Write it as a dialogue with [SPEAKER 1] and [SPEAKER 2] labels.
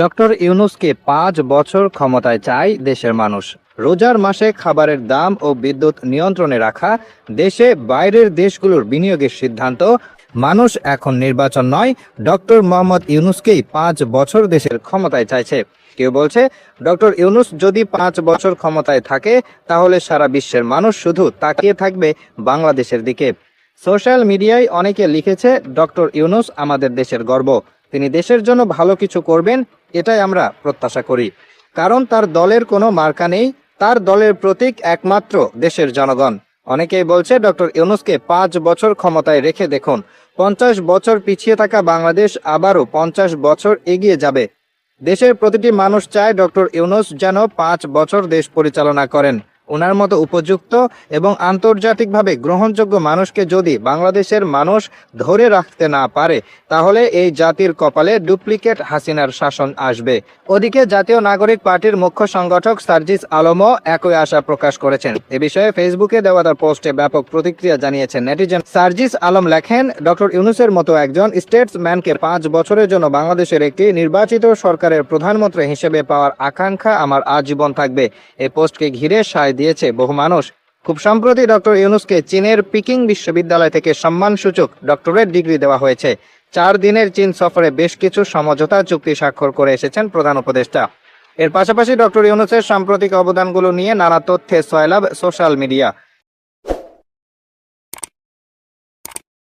[SPEAKER 1] Doctor ইউনুসকে পাঁচ বছর ক্ষমতায় চায় দেশের মানুষ। রোজার মাসে খাবারের দাম ও বিদ্যুৎ নিয়ন্ত্রণে রাখা দেশে বাইরের দেশগুলোর বিনিয়োগের সিদ্ধান্ত। মানুষ এখন নির্বাচন নয়, ডক্টর মোহাম্মদ ইউনুসকেই পাঁচ বছর দেশের ক্ষমতায় চাইছে। কেউ বলছে, ডক্টর ইউনুস যদি পাঁচ বছর ক্ষমতায় থাকে, তাহলে সারা বিশ্বের মানুষ শুধু তাকিয়ে থাকবে বাংলাদেশের দিকে। সোশ্যাল মিডিয়ায় অনেকে লিখেছে, ডক্টর ইউনুস আমাদের দেশের গর্ব। তিনি দেশের জন্য ভালো কিছু করবেন, এটাই আমরা প্রত্যাশা করি। কারণ তার দলের কোনো মার্কা নেই, তার দলের প্রতীক একমাত্র দেশের জনগণ। অনেকেই বলছে ডক্টর ইউনুসকে পাঁচ বছর ক্ষমতায় রেখে দেখুন। পঞ্চাশ বছর পিছিয়ে থাকা বাংলাদেশ আবারও পঞ্চাশ বছর এগিয়ে যাবে। দেশের প্রতিটি মানুষ চায় ডক্টর ইউনুস যেন পাঁচ বছর দেশ পরিচালনা করেন। ওনার মতো উপযুক্ত এবং আন্তর্জাতিকভাবে গ্রহণযোগ্য মানুষকে যদি বাংলাদেশের মানুষ ধরে রাখতে না পারে, তাহলে এই জাতির কপালে ডুপ্লিকেট হাসিনার শাসন আসবে। ওদিকে জাতীয় নাগরিক পার্টির মুখ্য সংগঠক সার্জিস আলমও একই আশা প্রকাশ করেছেন। এ বিষয়ে ফেসবুকে দেওয়া তার পোস্টে ব্যাপক প্রতিক্রিয়া জানিয়েছেন নেটিজেন। সার্জিস আলম লেখেন, ডক্টর ইউনুসের মতো একজন স্টেটসম্যানকে পাঁচ বছরের জন্য বাংলাদেশের একটি নির্বাচিত সরকারের প্রধানমন্ত্রী হিসেবে পাওয়ার আকাঙ্ক্ষা আমার আজীবন থাকবে। এই পোস্টকে ঘিরে সায় দিয়েছে বহু মানুষ। খুব সম্প্রতি ডক্টর ইউনুসকে চীনের পিকিং বিশ্ববিদ্যালয় থেকে সম্মানসূচক ডক্টরেট ডিগ্রি দেওয়া হয়েছে। চার দিনের চীন সফরে বেশ কিছু সমঝোতা চুক্তি স্বাক্ষর করে এসেছেন প্রধান উপদেষ্টা। এর পাশাপাশি ডক্টর ইউনুসের সাম্প্রতিক অবদানগুলো নিয়ে নানা তথ্যে সয়লাভ সোশ্যাল মিডিয়া।